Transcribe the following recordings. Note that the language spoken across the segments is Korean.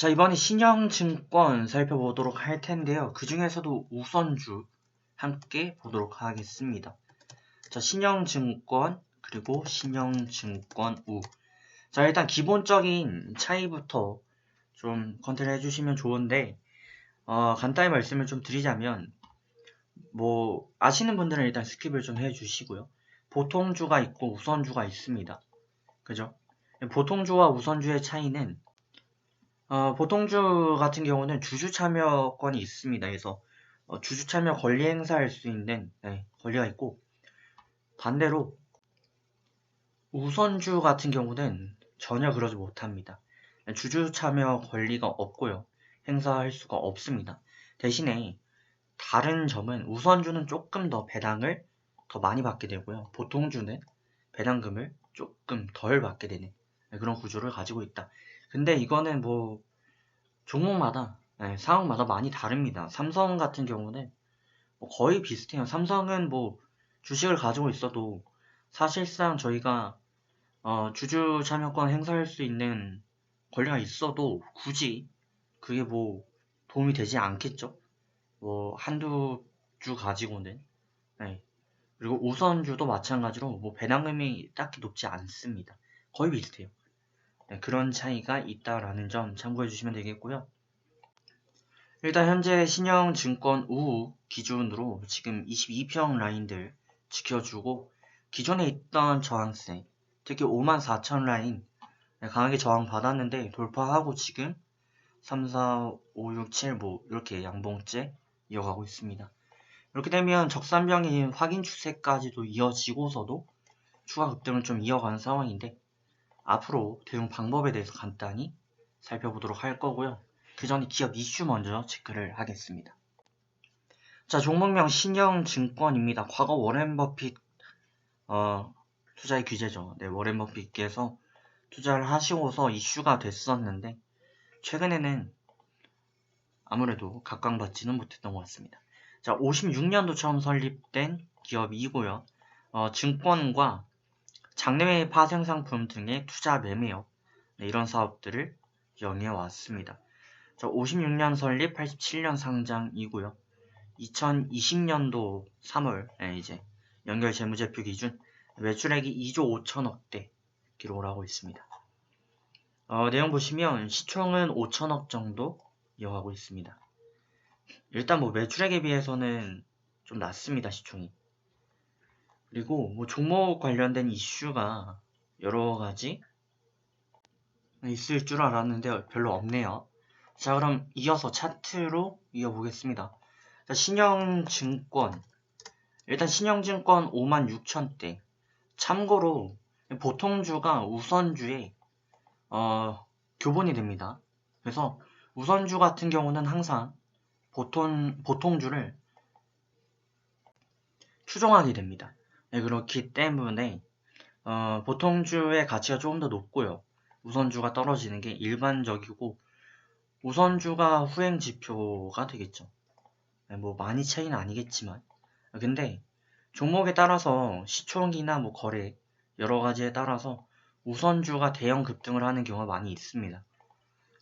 자, 이번에 신영증권 살펴보도록 할 텐데요. 그 중에서도 우선주 함께 보도록 하겠습니다. 자, 신영증권 그리고 신영증권 우. 자, 일단 기본적인 차이부터 좀 컨트롤 해주시면 좋은데, 어, 간단히 말씀을 좀 드리자면, 뭐, 아시는 분들은 일단 스킵을 좀 해주시고요. 보통주가 있고 우선주가 있습니다. 그죠? 보통주와 우선주의 차이는 어, 보통주 같은 경우는 주주 참여권이 있습니다. 그래서 어, 주주 참여 권리 행사할 수 있는 네, 권리가 있고 반대로 우선주 같은 경우는 전혀 그러지 못합니다. 주주 참여 권리가 없고요. 행사할 수가 없습니다. 대신에 다른 점은 우선주는 조금 더 배당을 더 많이 받게 되고요. 보통주는 배당금을 조금 덜 받게 되는 그런 구조를 가지고 있다. 근데 이거는 뭐 종목마다 네, 상황마다 많이 다릅니다. 삼성 같은 경우는 뭐 거의 비슷해요. 삼성은 뭐 주식을 가지고 있어도 사실상 저희가 어, 주주 참여권 행사할 수 있는 권리가 있어도 굳이 그게 뭐 도움이 되지 않겠죠. 뭐 한두 주 가지고는 네. 그리고 우선주도 마찬가지로 뭐 배당금이 딱히 높지 않습니다. 거의 비슷해요. 네, 그런 차이가 있다라는 점 참고해 주시면 되겠고요. 일단 현재 신영증권 우후 기준으로 지금 22평 라인들 지켜주고 기존에 있던 저항세 특히 54,000 라인 네, 강하게 저항 받았는데 돌파하고 지금 3, 4, 5, 6, 7뭐 이렇게 양봉째 이어가고 있습니다. 이렇게 되면 적산병인 확인 추세까지도 이어지고서도 추가 급등을 좀 이어가는 상황인데 앞으로 대응 방법에 대해서 간단히 살펴보도록 할 거고요. 그 전에 기업 이슈 먼저 체크를 하겠습니다. 자, 종목명 신영증권입니다. 과거 워렌 버핏 어, 투자의 규제죠. 네, 워렌 버핏께서 투자를 하시고서 이슈가 됐었는데 최근에는 아무래도 각광받지는 못했던 것 같습니다. 자, 56년도 처음 설립된 기업이고요. 어, 증권과 장내외 파생상품 등의 투자 매매업 네, 이런 사업들을 영위해 왔습니다. 56년 설립, 87년 상장이고요. 2020년도 3월 네, 이제 연결 재무제표 기준 매출액이 2조 5천억대 기록을 하고 있습니다. 어, 내용 보시면 시총은 5천억 정도 이어가고 있습니다. 일단 뭐 매출액에 비해서는 좀 낮습니다 시총이. 그리고 뭐 종목 관련된 이슈가 여러 가지 있을 줄 알았는데 별로 없네요. 자, 그럼 이어서 차트로 이어보겠습니다. 자, 신영증권. 일단 신영증권 56,000대. 참고로 보통주가 우선주에 어, 교본이 됩니다. 그래서 우선주 같은 경우는 항상 보통, 보통주를 추종하게 됩니다. 네, 그렇기 때문에 어, 보통주의 가치가 조금 더 높고요. 우선주가 떨어지는 게 일반적이고 우선주가 후행 지표가 되겠죠. 네, 뭐 많이 차이는 아니겠지만 근데 종목에 따라서 시총이나 뭐 거래 여러 가지에 따라서 우선주가 대형 급등을 하는 경우가 많이 있습니다.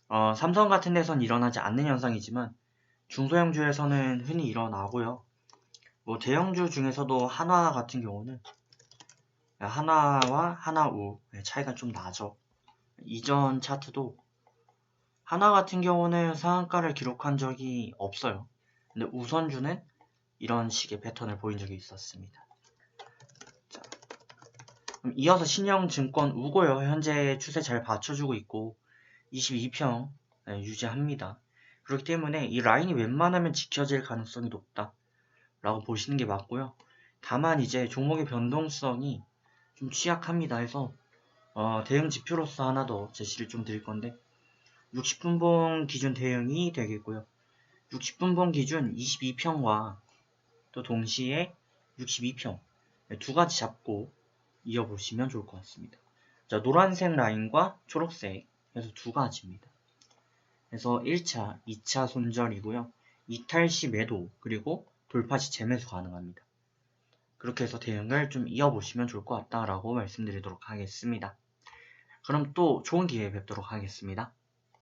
어, 삼성 같은 데선 일어나지 않는 현상이지만 중소형주에서는 흔히 일어나고요. 뭐 대형주 중에서도 하나 같은 경우는 하나와 하나우 차이가 좀 나죠. 이전 차트도 하나 같은 경우는 상한가를 기록한 적이 없어요. 근데 우선주는 이런 식의 패턴을 보인 적이 있었습니다. 자, 이어서 신영증권 우고요. 현재 추세 잘 받쳐주고 있고 22평 유지합니다. 그렇기 때문에 이 라인이 웬만하면 지켜질 가능성이 높다. 라고 보시는 게 맞고요. 다만 이제 종목의 변동성이 좀 취약합니다 해서 어, 대응 지표로서 하나 더 제시를 좀 드릴 건데 60분봉 기준 대응이 되겠고요. 60분봉 기준 22평과 또 동시에 62평 두 가지 잡고 이어보시면 좋을 것 같습니다. 자, 노란색 라인과 초록색 해서 두 가지입니다. 그래서 1차, 2차 손절이고요. 이탈 시 매도 그리고 돌파시 재매수 가능합니다. 그렇게 해서 대응을 좀 이어보시면 좋을 것 같다라고 말씀드리도록 하겠습니다. 그럼 또 좋은 기회에 뵙도록 하겠습니다.